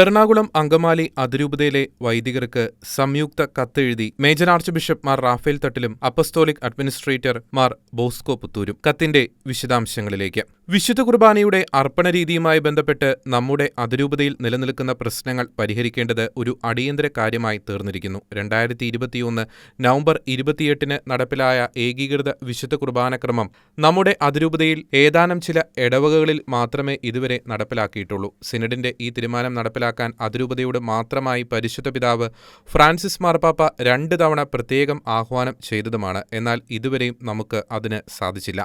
എറണാകുളം അങ്കമാലി അതിരൂപതയിലെ വൈദികർക്ക് സംയുക്ത കത്തെഴുതി major arch bishop Mar Raphael തട്ടിലും apostolic administrator Mar Bosco പുത്തൂരും. കത്തിന്റെ വിശദാംശങ്ങളിലേക്ക്. വിശുദ്ധ കുർബാനയുടെ അർപ്പണ രീതിയുമായി ബന്ധപ്പെട്ട് നമ്മുടെ അതിരൂപതയിൽ നിലനിൽക്കുന്ന പ്രശ്നങ്ങൾ പരിഹരിക്കേണ്ടത് ഒരു അടിയന്തര കാര്യമായി തീർന്നിരിക്കുന്നു. രണ്ടായിരത്തി ഇരുപത്തിയൊന്ന് നവംബർ ഇരുപത്തിയെട്ടിന് നടപ്പിലായ ഏകീകൃത വിശുദ്ധ കുർബാന ക്രമം നമ്മുടെ അതിരൂപതയിൽ ഏതാനും ചില ഇടവകകളിൽ മാത്രമേ ഇതുവരെ നടപ്പിലാക്കിയിട്ടുള്ളൂ. സിനഡിന്റെ ഈ തീരുമാനം നടപ്പിലാക്കാൻ അതിരൂപതയോട് മാത്രമായി പരിശുദ്ധ പിതാവ് ഫ്രാൻസിസ് മാർപ്പാപ്പ രണ്ട് തവണ പ്രത്യേകം ആഹ്വാനം ചെയ്തതുമാണ്. എന്നാൽ ഇതുവരെയും നമുക്ക് അതിന് സാധിച്ചില്ല.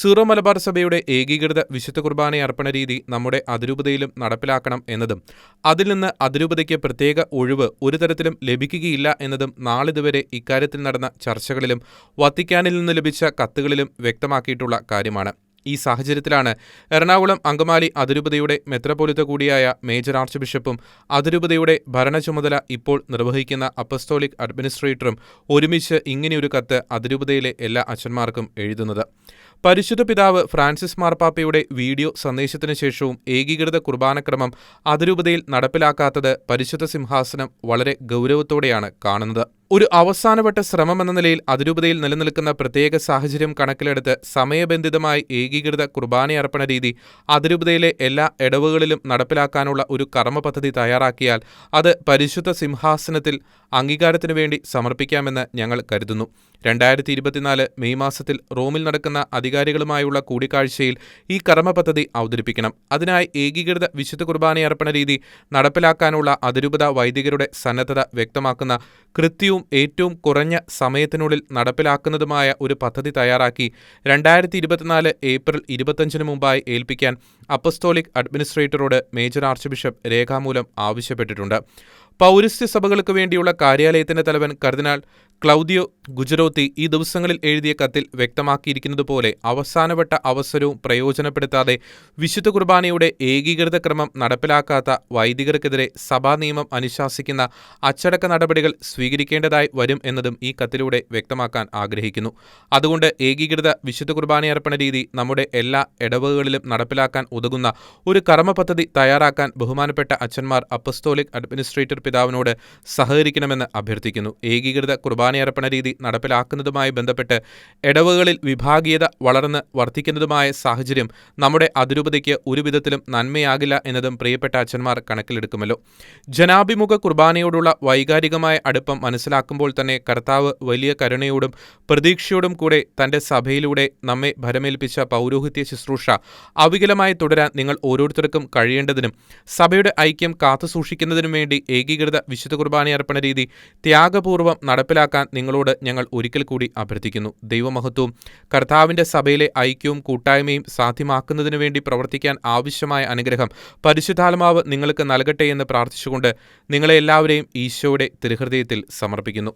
സീറോ മലബാർ സഭയുടെ ഏകീകൃത വിശുദ്ധ കുർബാന അർപ്പണ രീതി നമ്മുടെ അതിരൂപതയിലും നടപ്പിലാക്കണം എന്നതും അതിൽ നിന്ന് അതിരൂപതയ്ക്ക് പ്രത്യേക ഒഴിവ് ഒരു തരത്തിലും ലഭിക്കുകയില്ല എന്നതും നാളിതുവരെ ഇക്കാര്യത്തിൽ നടന്ന ചർച്ചകളിലും വത്തിക്കാനിൽ നിന്ന് ലഭിച്ച കത്തുകളിലും വ്യക്തമാക്കിയിട്ടുള്ള കാര്യമാണ്. ഈ സാഹചര്യത്തിലാണ്. എറണാകുളം അങ്കമാലി അതിരൂപതയുടെ മെത്രപോലിത്ത കൂടിയായ മേജർ ആർച്ച് ബിഷപ്പും അതിരൂപതയുടെ ഭരണചുമതല ഇപ്പോൾ നിർവഹിക്കുന്ന അപ്പസ്തോലിക് അഡ്മിനിസ്ട്രേറ്ററും ഒരുമിച്ച് ഇങ്ങനെയൊരു കത്ത് അതിരൂപതയിലെ എല്ലാ അച്ഛന്മാർക്കും എഴുതുന്നത്. പരിശുദ്ധ പിതാവ് ഫ്രാൻസിസ് മാർപ്പാപ്പയുടെ വീഡിയോ സന്ദേശത്തിനു ശേഷവും ഏകീകൃത കുർബാനക്രമം അതിരൂപതയിൽ നടപ്പിലാക്കാത്തത് പരിശുദ്ധ സിംഹാസനം വളരെ ഗൗരവത്തോടെയാണ് കാണുന്നത്. ഒരു അവസാനവട്ട ശ്രമമെന്ന നിലയിൽ അതിരൂപതയിൽ നിലനിൽക്കുന്ന പ്രത്യേക സാഹചര്യം കണക്കിലെടുത്ത് സമയബന്ധിതമായി ഏകീകൃത കുർബാനയർപ്പണ രീതി അതിരൂപതയിലെ എല്ലാ ഇടവുകളിലും നടപ്പിലാക്കാനുള്ള ഒരു കർമ്മപദ്ധതി തയ്യാറാക്കിയാൽ അത് പരിശുദ്ധ സിംഹാസനത്തിൽ അംഗീകാരത്തിനു വേണ്ടി സമർപ്പിക്കാമെന്ന് ഞങ്ങൾ കരുതുന്നു. രണ്ടായിരത്തി മെയ് മാസത്തിൽ റോമിൽ നടക്കുന്ന അധികാരികളുമായുള്ള കൂടിക്കാഴ്ചയിൽ ഈ കർമ്മപദ്ധതി അവതരിപ്പിക്കണം. അതിനായി ഏകീകൃത വിശുദ്ധ കുർബാനയർപ്പണ രീതി നടപ്പിലാക്കാനുള്ള അതിരൂപത വൈദികരുടെ സന്നദ്ധത വ്യക്തമാക്കുന്ന കൃത്യവും ഏറ്റവും കുറഞ്ഞ സമയത്തിനുള്ളിൽ നടപ്പിലാക്കുന്നതുമായ ഒരു പദ്ധതി തയ്യാറാക്കി രണ്ടായിരത്തി ഇരുപത്തിനാല് ഏപ്രിൽ ഇരുപത്തഞ്ചിന് മുമ്പായി ഏൽപ്പിക്കാൻ അപ്പസ്തോലിക് അഡ്മിനിസ്ട്രേറ്ററോട് മേജർ ആർച്ച് ബിഷപ്പ് രേഖാമൂലം ആവശ്യപ്പെട്ടിട്ടുണ്ട്. പൗരസ്ത്യ സഭകൾക്ക് വേണ്ടിയുള്ള കാര്യാലയത്തിന്റെ തലവൻ കർദിനാൾ ക്ലൗദിയോ ഗുജറോത്തി ഈ ദിവസങ്ങളിൽ എഴുതിയ കത്തിൽ വ്യക്തമാക്കിയിരിക്കുന്നതുപോലെ അവസാനവട്ട അവസരവും പ്രയോജനപ്പെടുത്താതെ വിശുദ്ധ കുർബാനയുടെ ഏകീകൃത ക്രമം നടപ്പിലാക്കാത്ത വൈദികർക്കെതിരെ സഭാ നിയമം അനുശാസിക്കുന്ന അച്ചടക്ക നടപടികൾ സ്വീകരിക്കേണ്ടതായി വരും എന്നതും ഈ കത്തിലൂടെ വ്യക്തമാക്കാൻ ആഗ്രഹിക്കുന്നു. അതുകൊണ്ട് ഏകീകൃത വിശുദ്ധ കുർബാനയർപ്പണ രീതി നമ്മുടെ എല്ലാ ഇടവകകളിലും നടപ്പിലാക്കാൻ ഉതകുന്ന ഒരു കർമ്മപദ്ധതി തയ്യാറാക്കാൻ ബഹുമാനപ്പെട്ട അച്ഛന്മാർ അപ്പസ്തോലിക് അഡ്മിനിസ്ട്രേറ്റർ പിതാവിനോട് സഹകരിക്കണമെന്ന് അഭ്യർത്ഥിക്കുന്നു. ഏകീകൃത കുർബാനയർപ്പണ രീതി നടപ്പിലാക്കുന്നതുമായി ബന്ധപ്പെട്ട് ഇടവുകളിൽ വിഭാഗീയത വളർന്ന് വർദ്ധിക്കുന്നതുമായ സാഹചര്യം നമ്മുടെ അതിരൂപതയ്ക്ക് ഒരുവിധത്തിലും നന്മയാകില്ല എന്നതും പ്രിയപ്പെട്ട അച്ഛന്മാർ കണക്കിലെടുക്കുമല്ലോ. ജനാഭിമുഖ കുർബാനയോടുള്ള വൈകാരികമായ അടുപ്പം മനസ്സിലാക്കുമ്പോൾ തന്നെ കർത്താവ് വലിയ കരുണയോടും പ്രതീക്ഷയോടും കൂടെ തന്റെ സഭയിലൂടെ നമ്മെ ഭരമേൽപ്പിച്ച പൗരോഹിത്യ ശുശ്രൂഷ അവികലമായി തുടരാൻ നിങ്ങൾ ഓരോരുത്തർക്കും കഴിയേണ്ടതിനും സഭയുടെ ഐക്യം കാത്തുസൂക്ഷിക്കുന്നതിനും വേണ്ടി ഏകീകൃത വിശുദ്ധ കുർബാന അർപ്പണ രീതി ത്യാഗപൂർവം നടപ്പിലാക്കാൻ നിങ്ങളോട് ഞങ്ങൾ ഒരിക്കൽ കൂടി അഭ്യർത്ഥിക്കുന്നു. ദൈവമഹത്വവും കർത്താവിന്റെ സഭയിലെ ഐക്യവും കൂട്ടായ്മയും സാധ്യമാക്കുന്നതിനു വേണ്ടി പ്രവർത്തിക്കാൻ ആവശ്യമായ അനുഗ്രഹം പരിശുദ്ധാത്മാവ് നിങ്ങൾക്ക് നൽകട്ടെ എന്ന് പ്രാർത്ഥിച്ചുകൊണ്ട് നിങ്ങളെ എല്ലാവരെയും ഈശോയുടെ തിരുഹൃദയത്തിൽ സമർപ്പിക്കുന്നു.